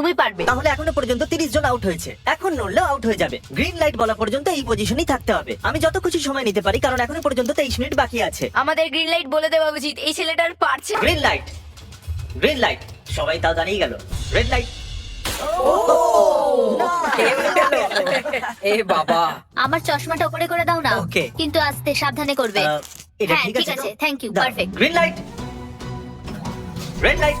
তুমি পারবে। তাহলে এখনও পর্যন্ত তিরিশ জন আউট হয়েছে। এখন নড়লেও আউট হয়ে যাবে। গ্রিন লাইট বলা পর্যন্ত এই পজিশনেই থাকতে হবে। আমি যত কিছু সময় নিতে পারি কারণ এখনও পর্যন্ত তেইশ মিনিট বাকি আছে। আমাদের গ্রিন লাইট বলে দেওয়া উচিত। এই ছেলেটা আর পারছে না। গ্রিন লাইট গ্রিন লাইট সবাই তাও দাঁড়িয়ে গেল। রেড লাইট এ বাবা। আমার চশমাটা উপরে করে দাও না। Okay. কিন্তু আস্তে সাবধানে করবে। এটা হ্যাঁ ঠিক আছে thank you perfect green light red light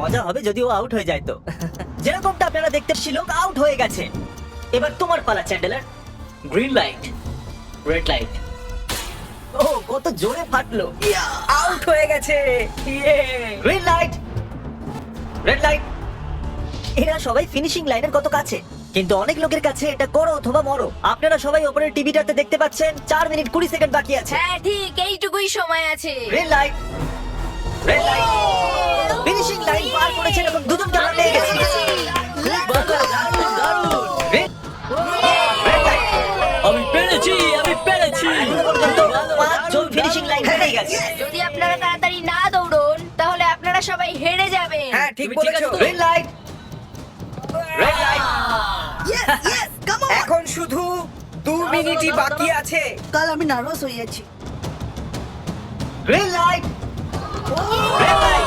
মজা হবে যদি ও আউট হয়ে যায় তো। যেরকমটা আপনারা দেখতে ছিল আউট হয়ে গেছে। এবার তোমার পালা Chandler. Green light red light ও কত জোরে ফাটলো। আউট হয়ে গেছে। ইয়ে। গ্রিন লাইট রেড লাইট এরা সবাই ফিনিশিং লাইনের কত কাছে? কিন্তু অনেক লোকের কাছে এটা করো অথবা মরো। আপনারা সবাই ওপরের টিভিটাতে দেখতে পাচ্ছেন চার মিনিট কুড়ি সেকেন্ড বাকি আছে। হ্যাঁ ঠিক এইটুকুই সময় আছে। Green light red light line করেছেন এবং দুজনকে আমরা পেয়ে গেছি Green- red light। আমি পেরেছি আমি পেরেছি। পাঁচজন ফিনিশিং লাইন পেরিয়ে গেছে। যদি আপনারা তাড়াতাড়ি না দৌড়ন তাহলে আপনারা সবাই হেরে যাবেন। হ্যাঁ ঠিক বলেছ? গ্রিন লাইট রেড লাইট এখন শুধু দু মিনিটই বাকি আছে। কাল আমি নার্ভাস হয়ে যাচ্ছি। গ্রিন লাইট রেড লাইট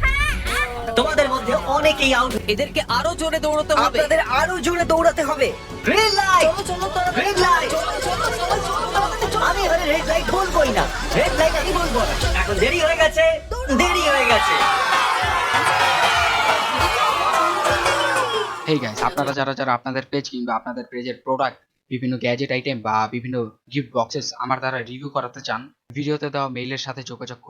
অনেকেই আউট এদেরকে আরও জোরে দৌড়তে হবে। আপনাদের আরও জোরে দৌড়াতে হবে। গ্রিন লাইট গ্রিন লাইট আমি এবারে রেড লাইট বলবোই না। রেড লাইট আমি বলব না। এখন দেরি হয়ে গেছে। দেরি হয়ে গেছে। হেই গাইস আপনারা যারা যারা আপনাদের পেজ কিংবা আপনাদের পেজের প্রোডাক্ট বিভিন্ন গ্যাজেট আইটেম বা বিভিন্ন গিফট বক্সেস আমার দ্বারা রিভিউ করাতে চান ভিডিওতে দেওয়া মেইলের সাথে যোগাযোগ।